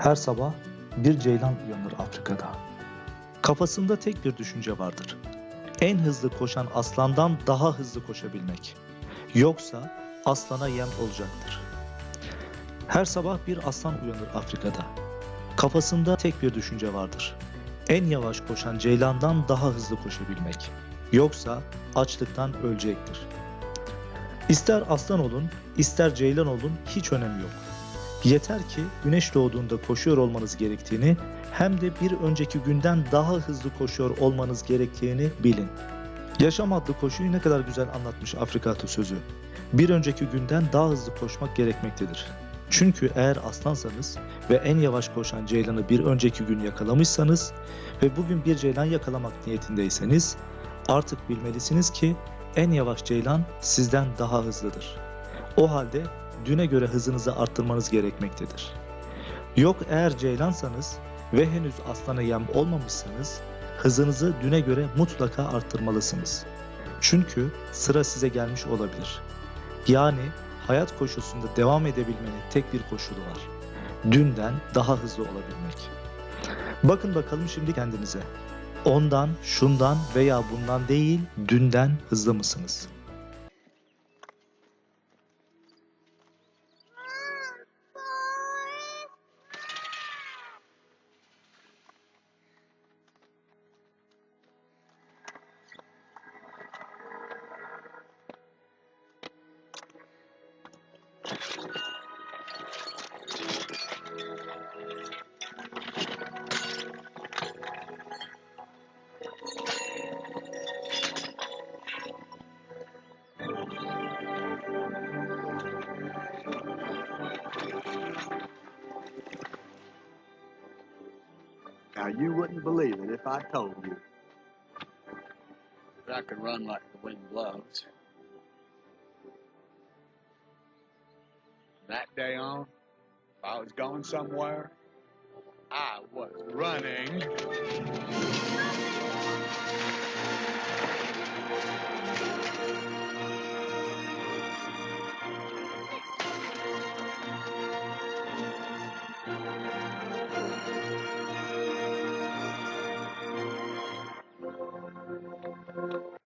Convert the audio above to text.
Her sabah bir ceylan uyanır Afrika'da. Kafasında tek bir düşünce vardır. En hızlı koşan aslandan daha hızlı koşabilmek. Yoksa aslana yem olacaktır. Her sabah bir aslan uyanır Afrika'da. Kafasında tek bir düşünce vardır. En yavaş koşan ceylandan daha hızlı koşabilmek. Yoksa açlıktan ölecektir. İster aslan olun, ister ceylan olun hiç önemi yok. Yeter ki güneş doğduğunda koşuyor olmanız gerektiğini hem de bir önceki günden daha hızlı koşuyor olmanız gerektiğini bilin. Yaşam adlı koşuyu ne kadar güzel anlatmış Afrika atasözü. Bir önceki günden daha hızlı koşmak gerekmektedir. Çünkü eğer aslansanız ve en yavaş koşan ceylanı bir önceki gün yakalamışsanız ve bugün bir ceylan yakalamak niyetindeyseniz artık bilmelisiniz ki en yavaş ceylan sizden daha hızlıdır. O halde düne göre hızınızı arttırmanız gerekmektedir. Yok eğer ceylansanız ve henüz aslana yem olmamışsanız hızınızı düne göre mutlaka arttırmalısınız. Çünkü sıra size gelmiş olabilir. Yani hayat koşusunda devam edebilmenin tek bir koşulu var. Dünden daha hızlı olabilmek. Bakın bakalım şimdi kendinize. Ondan, şundan veya bundan değil, dünden hızlı mısınız? Now you wouldn't believe it if I told you. But I could run like the wind blows. That day on, if I was going somewhere, I was running.